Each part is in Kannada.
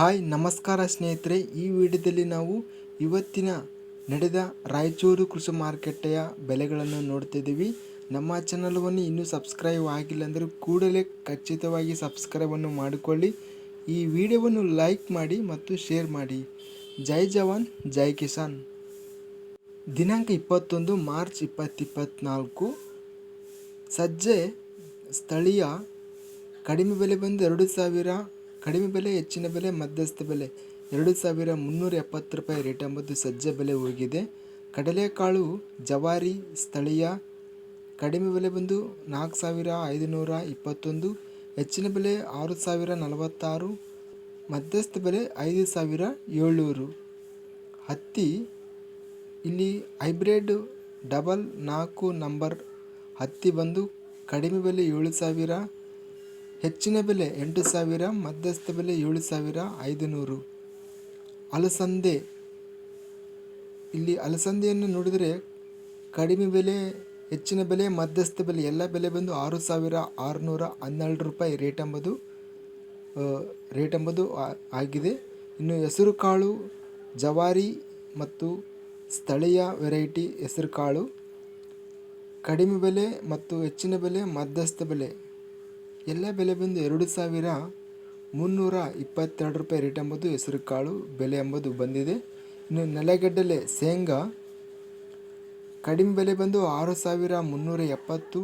ಹಾಯ್, ನಮಸ್ಕಾರ ಸ್ನೇಹಿತರೆ. ಈ ವಿಡಿಯೋದಲ್ಲಿ ನಾವು ಇವತ್ತಿನ ನಡೆದ ರಾಯಚೂರು ಕೃಷಿ ಮಾರುಕಟ್ಟೆಯ ಬೆಲೆಗಳನ್ನು ನೋಡ್ತಿದ್ದೀವಿ ನಮ್ಮ ಚಾನಲ್ವನ್ನು ಇನ್ನೂ ಸಬ್ಸ್ಕ್ರೈಬ್ ಆಗಿಲ್ಲ ಅಂದರೆ ಕೂಡಲೇ ಖಚಿತವಾಗಿ ಸಬ್ಸ್ಕ್ರೈಬನ್ನು ಮಾಡಿಕೊಳ್ಳಿ. ಈ ವಿಡಿಯೋವನ್ನು ಲೈಕ್ ಮಾಡಿ ಮತ್ತು ಶೇರ್ ಮಾಡಿ. ಜೈ ಜವಾನ್, ಜೈ ಕಿಸಾನ್. ದಿನಾಂಕ ಇಪ್ಪತ್ತೊಂದು ಮಾರ್ಚ್ ಇಪ್ಪತ್ತಿಪ್ಪತ್ನಾಲ್ಕು. ಸಜ್ಜೆ ಸ್ಥಳೀಯ ಕಡಿಮೆ ಬೆಲೆ ಬಂದು ಎರಡು ಸಾವಿರ ಕಡಿಮೆ ಬೆಲೆ, ಹೆಚ್ಚಿನ ಬೆಲೆ, ಮಧ್ಯಸ್ಥ ಬೆಲೆ. ಎರಡು ಸಾವಿರ ಮುನ್ನೂರ ಎಪ್ಪತ್ತು ರೂಪಾಯಿ ರೇಟ್ ಎಂಬುದು ಸಜ್ಜೆ ಬೆಲೆ ಹೋಗಿದೆ. ಕಡಲೆಕಾಳು ಜವಾರಿ ಸ್ಥಳೀಯ ಕಡಿಮೆ ಬೆಲೆ ಬಂದು ನಾಲ್ಕು ಸಾವಿರ ಐದುನೂರ ಇಪ್ಪತ್ತೊಂದು, ಹೆಚ್ಚಿನ ಬೆಲೆ ಆರು ಸಾವಿರ ನಲವತ್ತಾರು, ಮಧ್ಯಸ್ಥ ಬೆಲೆ ಐದು ಸಾವಿರ ಏಳ್ನೂರು. ಹತ್ತಿ ಇಲ್ಲಿ ಹೈಬ್ರಿಡ್ ಡಬಲ್ ನಾಲ್ಕು ನಂಬರ್ ಹತ್ತಿ ಬಂದು ಕಡಿಮೆ ಬೆಲೆ ಏಳು ಸಾವಿರ ಹೆಚ್ಚಿನ ಬೆಲೆ ಎಂಟು ಸಾವಿರ, ಮಧ್ಯಸ್ಥ ಬೆಲೆ ಏಳು ಸಾವಿರ, ಐದುನೂರು. ಅಲಸಂದೆ. ಇಲ್ಲಿ ಅಲಸಂದೆಯನ್ನು ನೋಡಿದರೆ ಕಡಿಮೆ ಬೆಲೆ, ಹೆಚ್ಚಿನ ಬೆಲೆ, ಮಧ್ಯಸ್ಥ ಬೆಲೆ, ಎಲ್ಲ ಬೆಲೆ ಬಂದು ಆರು ಸಾವಿರ ಆರುನೂರ ಹನ್ನೆರಡು ರೂಪಾಯಿ ರೇಟ್ ಎಂಬುದು ರೇಟ್ ಎಂಬುದು ಆಗಿದೆ. ಇನ್ನು ಹೆಸರುಕಾಳು ಜವಾರಿ ಮತ್ತು ಸ್ಥಳೀಯ ವೆರೈಟಿ ಹೆಸರುಕಾಳು ಕಡಿಮೆ ಬೆಲೆ ಮತ್ತು ಹೆಚ್ಚಿನ ಬೆಲೆ, ಮಧ್ಯಸ್ಥ ಬೆಲೆ. ಎಲ್ಲ ಬೆಲೆ ಬಂದು ಎರಡು ಸಾವಿರ ಮುನ್ನೂರ ಇಪ್ಪತ್ತೆರಡು ರೂಪಾಯಿ ರೇಟ್ ಎಂಬುದು ಹೆಸರು ಕಾಳು ಬೆಲೆ ಎಂಬುದು ಬಂದಿದೆ. ಇನ್ನು ನೆಲಗಡ್ಡಲೆ ಶೇಂಗಾ ಕಡಿಮೆ ಬೆಲೆ ಬಂದು ಆರು ಸಾವಿರ ಮುನ್ನೂರ ಎಪ್ಪತ್ತು,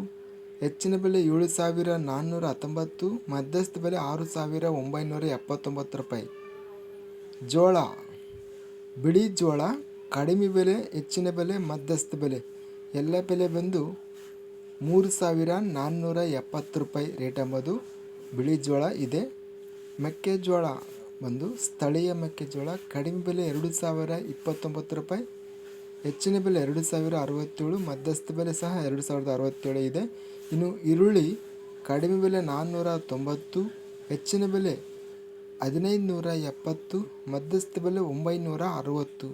ಹೆಚ್ಚಿನ ಬೆಲೆ ಏಳು ಸಾವಿರ ನಾನ್ನೂರ ಹತ್ತೊಂಬತ್ತು, ಮಧ್ಯಸ್ಥ ಬೆಲೆ ಆರು ಸಾವಿರ ಒಂಬೈನೂರ ಎಪ್ಪತ್ತೊಂಬತ್ತು ರೂಪಾಯಿ. ಜೋಳ ಬಿಳಿ ಜೋಳ ಕಡಿಮೆ ಬೆಲೆ, ಹೆಚ್ಚಿನ ಬೆಲೆ, ಮಧ್ಯಸ್ಥ ಬೆಲೆ ಎಲ್ಲ ಬೆಲೆ ಬಂದು ಮೂರು ಸಾವಿರ ನಾನ್ನೂರ ಎಪ್ಪತ್ತು ರೂಪಾಯಿ ರೇಟ್ ಎಂಬುದು ಬಿಳಿ ಜೋಳ ಇದೆ. ಮೆಕ್ಕೆಜೋಳ ಬಂದು ಸ್ಥಳೀಯ ಮೆಕ್ಕೆಜೋಳ ಕಡಿಮೆ ಬೆಲೆ ಎರಡು ಸಾವಿರ ಇಪ್ಪತ್ತೊಂಬತ್ತು ರೂಪಾಯಿ, ಹೆಚ್ಚಿನ ಬೆಲೆ ಎರಡು ಸಾವಿರ ಅರವತ್ತೇಳು, ಮಧ್ಯಸ್ಥ ಬೆಲೆ ಸಹ ಎರಡು ಸಾವಿರದ ಅರವತ್ತೇಳು ಇದೆ. ಇನ್ನು ಈರುಳ್ಳಿ ಕಡಿಮೆ ಬೆಲೆ ನಾನ್ನೂರ ತೊಂಬತ್ತು, ಹೆಚ್ಚಿನ ಬೆಲೆ ಹದಿನೈದು ನೂರ ಎಪ್ಪತ್ತು, ಮಧ್ಯಸ್ಥ ಬೆಲೆ ಒಂಬೈನೂರ ಅರವತ್ತು.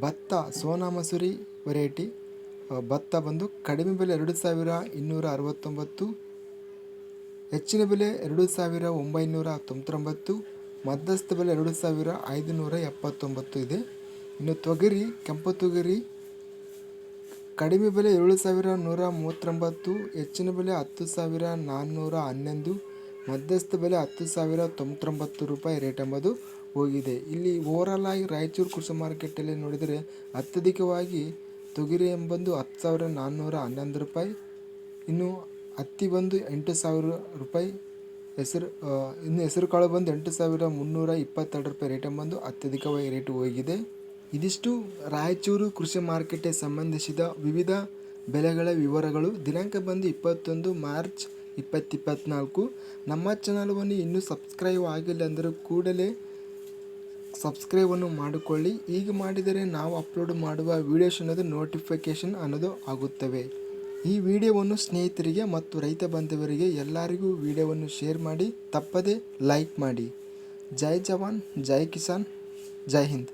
ಭತ್ತ, ಸೋನಾ ಮಸೂರಿ ವೆರೈಟಿ ಭತ್ತ ಬಂದು ಕಡಿಮೆ ಬೆಲೆ ಎರಡು ಸಾವಿರ ಇನ್ನೂರ ಅರವತ್ತೊಂಬತ್ತು, ಹೆಚ್ಚಿನ ಬೆಲೆ ಎರಡು ಸಾವಿರ ಒಂಬೈನೂರ ತೊಂಬತ್ತೊಂಬತ್ತು, ಮಧ್ಯಸ್ಥ ಬೆಲೆ ಎರಡು ಸಾವಿರ ಐದುನೂರ ಎಪ್ಪತ್ತೊಂಬತ್ತು ಇದೆ. ಇನ್ನು ತೊಗರಿ, ಕೆಂಪು ತೊಗರಿ ಕಡಿಮೆ ಬೆಲೆ ಏಳು ಸಾವಿರ ನೂರ ಮೂವತ್ತೊಂಬತ್ತು, ಹೆಚ್ಚಿನ ಬೆಲೆ ಹತ್ತು ಸಾವಿರ ನಾನ್ನೂರ ಹನ್ನೊಂದು, ಮಧ್ಯಸ್ಥ ಬೆಲೆ ಹತ್ತು ಸಾವಿರ ತೊಂಬತ್ತೊಂಬತ್ತು ರೂಪಾಯಿ ರೇಟ್ ಎಂಬುದು ಹೋಗಿದೆ. ಇಲ್ಲಿ ಓವರಾಲ್ ಆಗಿ ರಾಯಚೂರು ಕೃಷಿ ಮಾರ್ಕೆಟಲ್ಲಿ ನೋಡಿದರೆ ಅತ್ಯಧಿಕವಾಗಿ ತೊಗರಿ ಎಂಬಂದು ಹತ್ತು ಸಾವಿರ ನಾನ್ನೂರ ಹನ್ನೊಂದು ರೂಪಾಯಿ. ಇನ್ನು ಹತ್ತಿ ಬಂದು ಎಂಟು ಸಾವಿರ ರೂಪಾಯಿ. ಹೆಸರು ಇನ್ನು ಹೆಸರು ಕಾಳು ಬಂದು ಎಂಟು ಸಾವಿರ ಮುನ್ನೂರ ಇಪ್ಪತ್ತೆರಡು ರೂಪಾಯಿ ರೇಟ್ ಎಂಬಂದು ಅತ್ಯಧಿಕವಾಗಿ ರೇಟ್ ಹೋಗಿದೆ. ಇದಿಷ್ಟು ರಾಯಚೂರು ಕೃಷಿ ಮಾರುಕಟ್ಟೆ ಸಂಬಂಧಿಸಿದ ವಿವಿಧ ಬೆಲೆಗಳ ವಿವರಗಳು. ದಿನಾಂಕ ಬಂದು ಇಪ್ಪತ್ತೊಂದು ಮಾರ್ಚ್ ಇಪ್ಪತ್ತಿಪ್ಪತ್ನಾಲ್ಕು ನಮ್ಮ ಚಾನಲ್ವನ್ನು ಇನ್ನೂ ಸಬ್ಸ್ಕ್ರೈಬ್ ಆಗಿಲ್ಲ ಅಂದರೆ ಕೂಡಲೇ ಸಬ್ಸ್ಕ್ರೈಬನ್ನು ಮಾಡಿಕೊಳ್ಳಿ. ಈಗ ಮಾಡಿದರೆ ನಾವು ಅಪ್ಲೋಡ್ ಮಾಡುವ ವೀಡಿಯೋಸ್ ಅನ್ನೋದು ನೋಟಿಫಿಕೇಷನ್ ಅನ್ನೋದು ಆಗುತ್ತವೆ. ಈ ವಿಡಿಯೋವನ್ನು ಸ್ನೇಹಿತರಿಗೆ ಮತ್ತು ರೈತ ಬಾಂಧವರಿಗೆ ಎಲ್ಲರಿಗೂ ವಿಡಿಯೋವನ್ನು ಶೇರ್ ಮಾಡಿ, ತಪ್ಪದೇ ಲೈಕ್ ಮಾಡಿ. ಜೈ ಜವಾನ್, ಜೈ ಕಿಸಾನ್, ಜೈ ಹಿಂದ್.